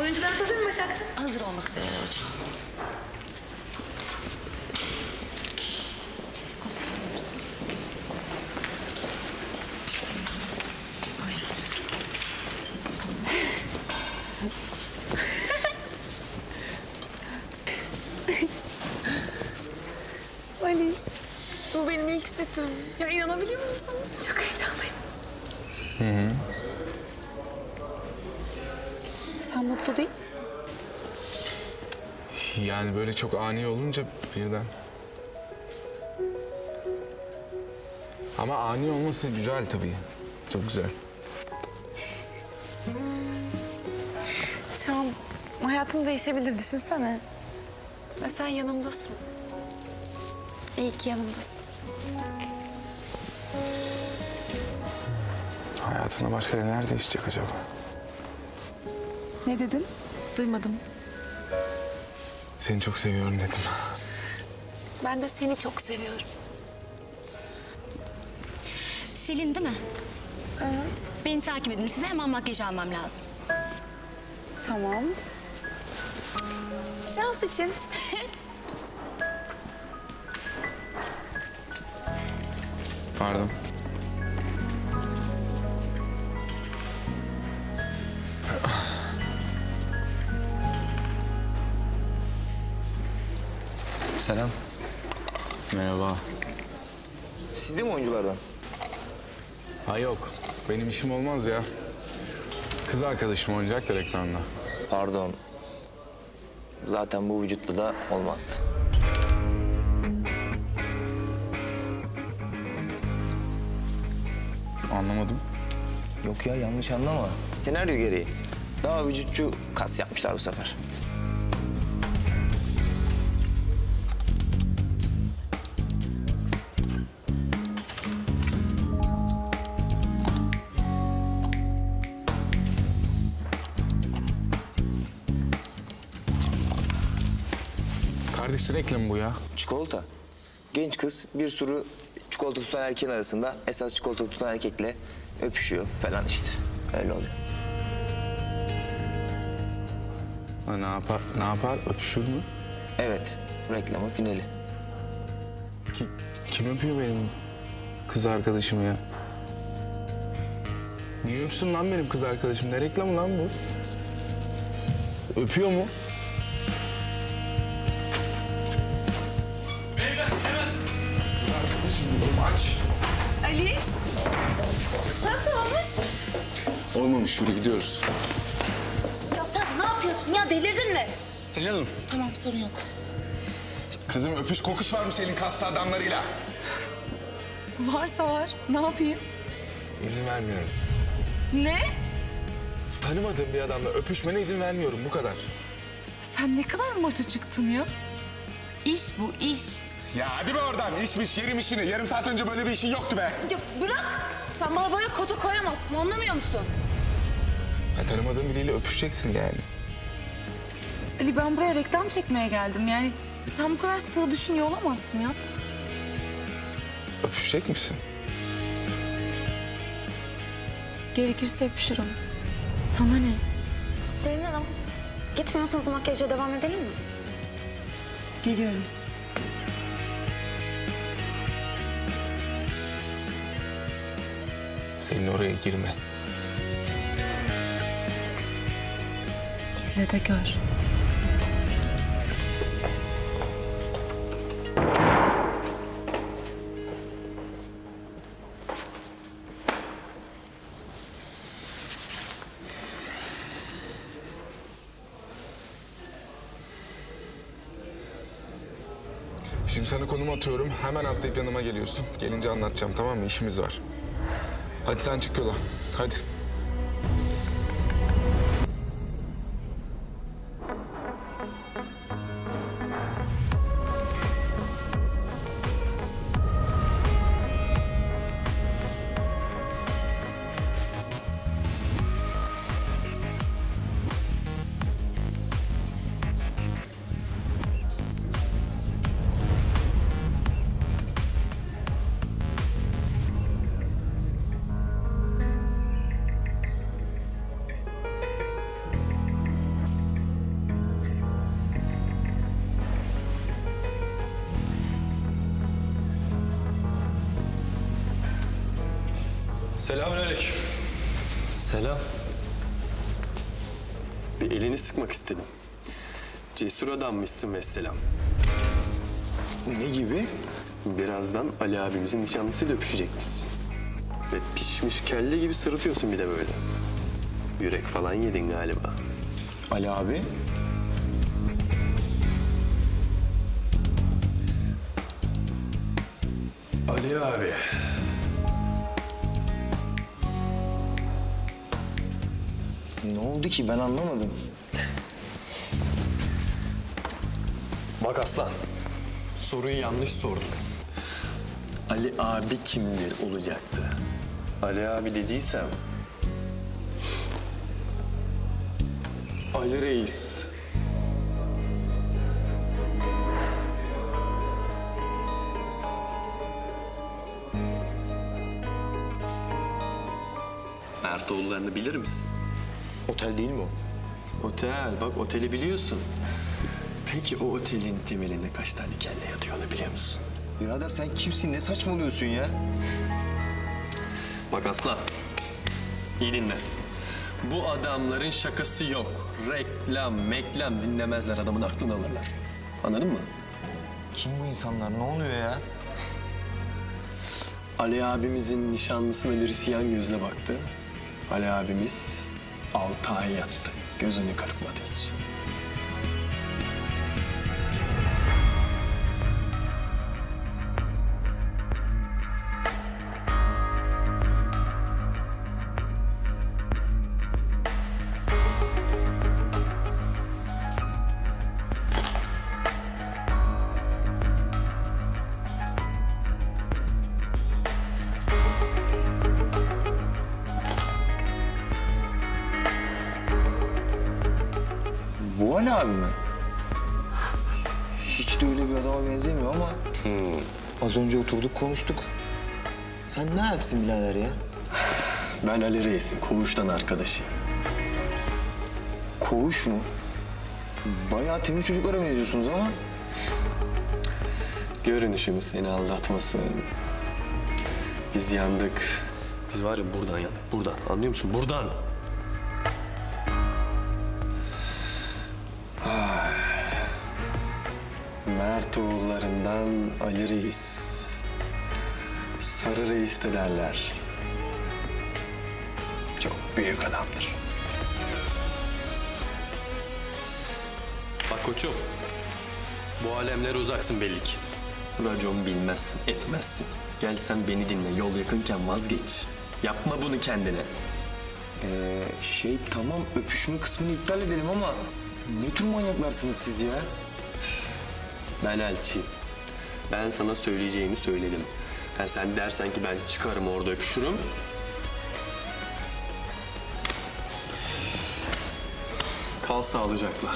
Oyuncularımız hazır mı Başakçığım? Hazır olmak üzereler hocam. Alice, bu benim ilk setim. Ya inanabiliyor musun? Çok heyecanlıyım. Hı hı. Sen mutlu değil misin? Yani böyle çok ani olunca birden. Ama ani olması güzel tabii. Çok güzel. Şu an hayatım değişebilir düşünsene. Ve sen yanımdasın. İyi ki yanımdasın. Hayatına başka neler değişecek acaba? Ne dedin? Duymadım. Seni çok seviyorum dedim. Ben de seni çok seviyorum. Selin değil mi? Evet. Beni takip edin. Size hemen makyaj almam lazım. Tamam. Şans için. Pardon. Selam. Merhaba. Siz de mi oyunculardan? Ha yok. Benim işim olmaz ya. Kız arkadaşım oynayacak da reklamda. Pardon. Zaten bu vücutla da olmazdı. Anlamadım. Yok ya yanlış anlama. Senaryo gereği. Daha vücutçu kas yapmışlar bu sefer. Kardeş reklamı bu ya. Çikolata. Genç kız bir sürü çikolata tutan erkeğin arasında esas çikolata tutan erkekle öpüşüyor falan işte. Öyle oluyor. Ha, ne yapar? Ne yapar? Öpüşür mü? Evet. Reklamın finali. Ki, kim öpüyor benim kız arkadaşımı ya? Niye öpsün lan benim kız arkadaşım? Ne reklamı lan bu? Öpüyor mu? Diyorum aç. Alice. Nasıl olmuş? Olmamış yürü gidiyoruz. Ya sen ne yapıyorsun ya? Delirdin mi? Selin Hanım. Tamam sorun yok. Kızım öpüş kokuş varmış elin kaslı adamlarıyla. Varsa var. Ne yapayım? İzin vermiyorum. Ne? Tanımadığım bir adamla öpüşmene izin vermiyorum bu kadar. Sen ne kadar maço çıktın ya? İş bu iş. Ya hadi be oradan işmiş yerim işini. Yarım saat önce böyle bir işin yoktu be. Ya bırak. Sen bana böyle kota koyamazsın anlamıyor musun? Ya tanımadığın biriyle öpüşeceksin yani. Ali ben buraya reklam çekmeye geldim yani. Sen bu kadar sığ düşünüyor olamazsın ya. Öpüşecek misin? Gerekirse öpüşürüm. Sana ne? Selin Hanım, gitmiyorsanız makyaja devam edelim mi? Geliyorum. Senin oraya girme. İzle de gör. Şimdi sana konum atıyorum. Hemen atlayıp yanıma geliyorsun. Gelince anlatacağım tamam mı? İşimiz var. Hadi sen çık yola. Hadi. Selamünaleyküm. Selam. Bir elini sıkmak istedim. Cesur adammışsın vesselam. Ne gibi? Birazdan Ali abimizin nişanlısıyla öpüşecekmişsin. Ve pişmiş kelle gibi sırıtıyorsun bir de böyle. Yürek falan yedin galiba. Ali abi. Ali abi. Ne oldu ki ben anlamadım. Bak aslan. Soruyu yanlış sordun. Ali abi kimdir olacaktı. Ali abi dediysem... Ali Reis. Mertoğullarını bilir misin? Otel değil mi o? Otel, bak oteli biliyorsun. Peki o otelin temelinde kaç tane kelle yatıyor onu biliyor musun? Birader sen kimsin? Ne saçmalıyorsun ya? Bak aslan, iyi dinle. Bu adamların şakası yok. Reklam, meklam dinlemezler adamın aklını alırlar. Anladın mı? Kim bu insanlar? Ne oluyor ya? Ali abimizin nişanlısına birisi yan gözle baktı. Ali abimiz altı ay yattı. Gözünü kırpmadı hiç. Bu Ali abi mi? Hiç de öyle bir adama benzemiyor ama... Az önce oturduk konuştuk. Sen ne ayaksın birader ya? Ben Ali Reis'in koğuştan arkadaşıyım. Koğuş mu? Bayağı temiz çocuklara benziyorsunuz ama... Görünüşümüz seni aldatmasın. Biz yandık. Biz var ya buradan yandık. Buradan. Anlıyor musun? Buradan. Mert oğullarından Ali Reis. Sarı Reis de derler. Çok büyük adamdır. Bak koçum. Bu alemlere uzaksın belli ki. Racon bilmezsin, etmezsin. Gel sen beni dinle, yol yakınken vazgeç. Yapma bunu kendine. Ee, şey tamam öpüşme kısmını iptal edelim ama... Ne tür manyaklarsınız siz ya? Ben elçiyim. Ben sana söyleyeceğimi söyledim. Ha, sen dersen ki ben çıkarım orada öpüşürüm. Kal sağlıcakla.